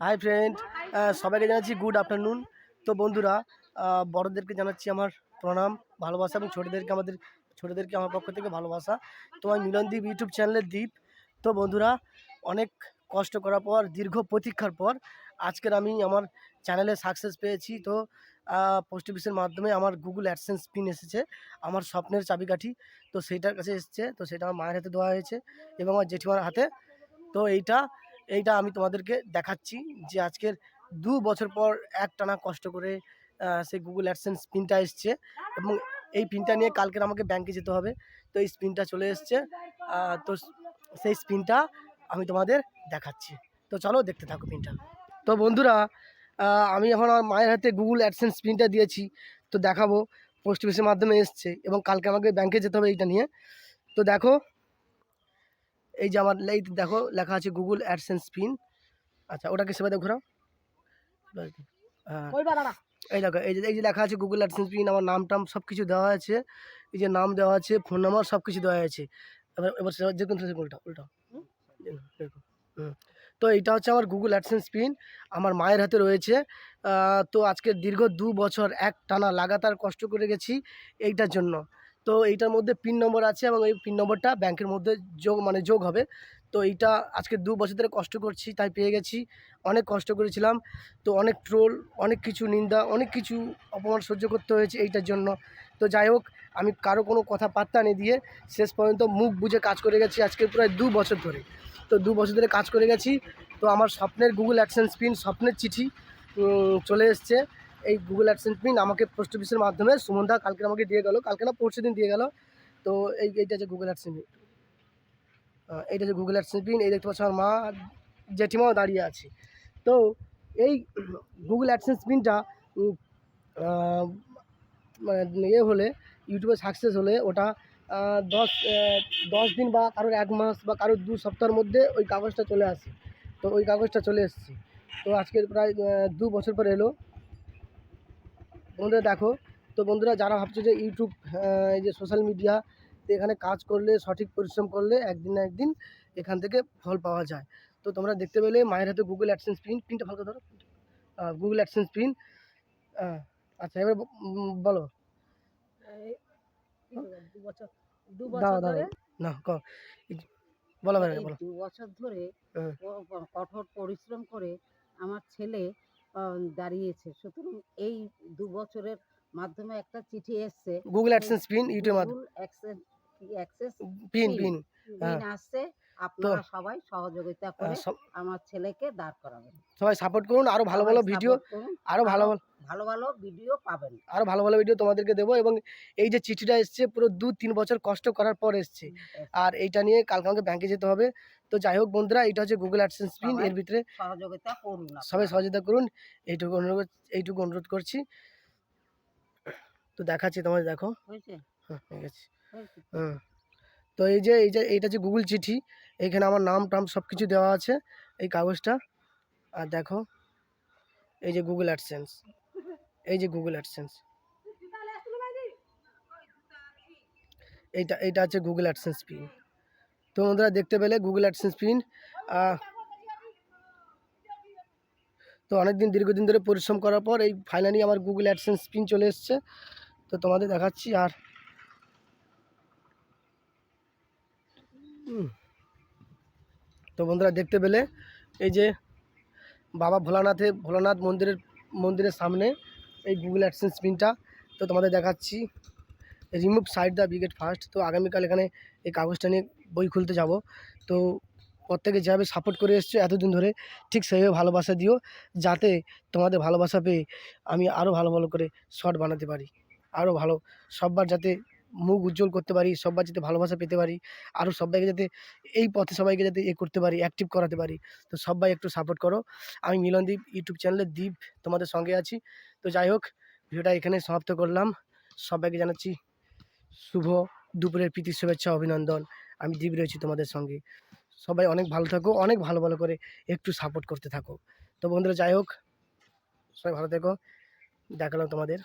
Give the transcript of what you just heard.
Hi friend সবাইকে জানাচ্ছি good afternoon তো বন্ধুরা বড়দেরকে জানাচ্ছি আমার প্রণাম, ভালোবাসা এবং ছোটোদেরকে আমাদের, ছোটোদেরকে আমার পক্ষ থেকে ভালোবাসা। তো আমি মিলনদীপ ইউটিউব চ্যানেলের দ্বীপ তো বন্ধুরা, অনেক কষ্ট করার পর, দীর্ঘ প্রতীক্ষার পর, আজকের আমি আমার চ্যানেলে সাকসেস পেয়েছি। তো পোস্ট অফিসের মাধ্যমে আমার গুগল অ্যাডসেন্স পিন এসেছে, আমার স্বপ্নের চাবিকাঠি। তো সেইটার কাছে এসেছে, তো সেটা আমার মায়ের হাতে দেওয়া হয়েছে এবং আমার জেঠিমার হাতে। তো এইটা এইটা আমি তোমাদেরকে দেখাচ্ছি যে আজকের দু বছর পর এক টানা কষ্ট করে সেই গুগল অ্যাডসেন্স পিনটা এসছে এবং এই পিনটা নিয়ে কালকের আমাকে ব্যাংকে যেতে হবে। তো এই স্পিনটা চলে এসছে তো সেই স্পিনটা আমি তোমাদের দেখাচ্ছি। তো চলো দেখতে থাকো পিনটা তো বন্ধুরা আমি এখন আমার মায়ের হাতে গুগল অ্যাডসেন্স পিনটা দিয়েছি। তো দেখাবো পোস্ট অফিসের মাধ্যমে এসছে এবং কালকে আমাকে ব্যাংকে যেতে হবে এইটা নিয়ে। তো দেখো এই যে আমার এই দেখো লেখা আছে গুগল অ্যাডসেন্স পিন আচ্ছা ওটাকে সেবাতে ঘোরাও। হ্যাঁ। এই দেখো এই যে এই যে লেখা আছে গুগল অ্যাডসেন্স পিন আমার নাম টাম সব কিছু দেওয়া আছে। এই যে নাম দেওয়া আছে ফোন নাম্বার সব কিছু দেওয়া আছে। এবার এবার সেবা যে কোনো উল্টা উল্টা দেখো হুম। তো এইটা হচ্ছে আমার গুগল অ্যাডসেন্স পিন আমার মায়ের হাতে রয়েছে। তো আজকে দীর্ঘ দু বছর এক টানা লাগাতার কষ্ট করে গেছি এইটার জন্য। তো এইটার মধ্যে পিন নম্বর আছে এবং এই পিন নম্বরটা ব্যাংকের মধ্যে যোগ মানে যোগ হবে। তো এইটা আজকে দু বছর ধরে কষ্ট করছি, তাই পেয়ে গেছি। অনেক কষ্ট করেছিলাম। তো অনেক ট্রোল অনেক কিছু নিন্দা, অনেক কিছু অপমান সহ্য করতে হয়েছে এইটার জন্য। তো যাই হোক, আমি কারও কোনো কথা পাত্তা নিয়ে দিয়ে শেষ পর্যন্ত মুখ বুঝে কাজ করে গেছি আজকে প্রায় দু বছর ধরে। তো দু বছর ধরে কাজ করে গেছি। তো আমার স্বপ্নের গুগল অ্যাডসেন্স পিন স্বপ্নের চিঠি চলে এসছে। এই গুগল অ্যাডসেন্স পিন আমাকে পোস্ট অফিসের মাধ্যমে সুমনদা কালকে আমাকে দিয়ে গেল, কালকে না পরশু দিন দিয়ে গেল। তো এই, এইটা যে গুগল অ্যাডসেন্স পিন এইটা যে গুগল অ্যাডসেন্স পিন এই দেখতে পাচ্ছ আমার মা, জেঠিমাও দাঁড়িয়ে আছে। তো এই গুগল অ্যাডসেন্স পিনটা মানে ইয়ে হলে ইউটিউবে সাকসেস হলে ওটা দশ দশ দিন বা কারোর এক মাস বা কারোর দু সপ্তাহের মধ্যে ওই কাগজটা চলে আসে। তো ওই কাগজটা চলে এসেছে। তো আজকের প্রায় দু বছর পর এলো। বন্ধুরা দেখো তো বন্ধুরা যারা ভাবছ যে ইউটিউব এই যে সোশ্যাল মিডিয়া এখানে কাজ করলে সঠিক পরিশ্রম করলে একদিন না একদিন এখান থেকে ফল পাওয়া যায়। তো তোমরা দেখতে পেলে মায়ের হাতে গুগল অ্যাডসেন্স পিন পিনটা ভালো ধরো। গুগল অ্যাডসেন্স পিন আচ্ছা এবার বলো। বছর দাও দাও ধরে না ক বলো বলো দু বছর ধরে হ্যাঁ। কঠোর পরিশ্রম করে আমার ছেলে দাঁড়িয়েছে। সুতরাং এই দু বছরের মাধ্যমে একটা চিঠি এসছে। গুগল অ্যাডসেন্স পিন ইউটিউবের মাধ্যমে অ্যাক্সেস পিন পিন আসছে। আপনারা সবাই সহযোগিতা করে আমার ছেলেকে দাঁড় করাবেন। সবাই সাপোর্ট করুন আরও ভালো ভালো ভিডিও আরও ভালো ভালো ভালো ভিডিও পাবেন। আরও ভালো ভালো ভিডিও তোমাদেরকে দেবো এবং এই যে চিঠিটা এসছে পুরো দু তিন বছর কষ্ট করার পর এসছে। আর এইটা নিয়ে কালকে আমাকে ব্যাংকে যেতে হবে। তো যাই হোক বন্ধুরা এটা হচ্ছে গুগল অ্যাডসেন্স পিন এর ভিতরে সহযোগিতা করুন। সবাই সহযোগিতা করুন। এইটুকু অনুরোধ এইটুকু অনুরোধ করছি। তো দেখাচ্ছি তোমাদের দেখো। হ্যাঁ গেছে। হয়েছে? হুম তো এই যে এই যে, এইটা যে গুগল চিঠি। এইখানে আমার নাম টাম সব কিছু দেওয়া আছে এই কাগজটা। আর দেখো, এই যে গুগল অ্যাডসেন্স এই যে গুগল অ্যাডসেন্স এইটা এইটা হচ্ছে গুগল অ্যাডসেন্স পিন তো বন্ধুরা, দেখতে পেলে গুগল অ্যাডসেন্স পিন তো অনেকদিন, দীর্ঘদিন ধরে পরিশ্রম করার পর এই ফাইনালি আমার গুগল অ্যাডসেন্স পিন চলে এসছে। তো তোমাদের দেখাচ্ছি আর তো বন্ধুরা দেখতে পেলে এই যে বাবা ভোলানাথে, ভোলানাথ মন্দিরের মন্দিরের সামনে এই গুগল অ্যাডসেন্স পিনটা তো তোমাদের দেখাচ্ছি রিমুভ সাইড দ্য বিগেট ফার্স্ট তো আগামীকাল এখানে এই কাগজটা নিয়ে বই খুলতে যাব। তো প্রত্যেকে যেভাবে সাপোর্ট করে এসছো এতদিন ধরে, ঠিক সেইভাবে ভালোবাসা দিও, যাতে তোমাদের ভালোবাসা পেয়ে আমি আরও ভালো ভালো করে শর্ট বানাতে পারি। আরও ভালো, সববার যাতে মুখ উজ্জ্বল করতে পারি, সববার যাতে ভালোবাসা পেতে পারি আরও সবাইকে যাতে এই পথে সবাইকে যাতে এ করতে পারি অ্যাক্টিভ করাতে পারি। তো সবাই একটু সাপোর্ট করো। আমি মিলনদীপ ইউটিউব চ্যানেলে দ্বীপ তোমাদের সঙ্গে আছি। তো যাই হোক, ভিডিওটা এখানে সমাপ্ত করলাম। সবাইকে জানাচ্ছি শুভ দুপুরের প্রীতি, শুভেচ্ছা, অভিনন্দন। আমি দ্বীপ রয়েছি তোমাদের সঙ্গে। সবাই অনেক ভালো থাকো, অনেক ভালো ভালো করে একটু সাপোর্ট করতে থাকো। তো বন্ধুরা যাই হোক, সবাই ভালো থেকো। দেখালাম তোমাদের।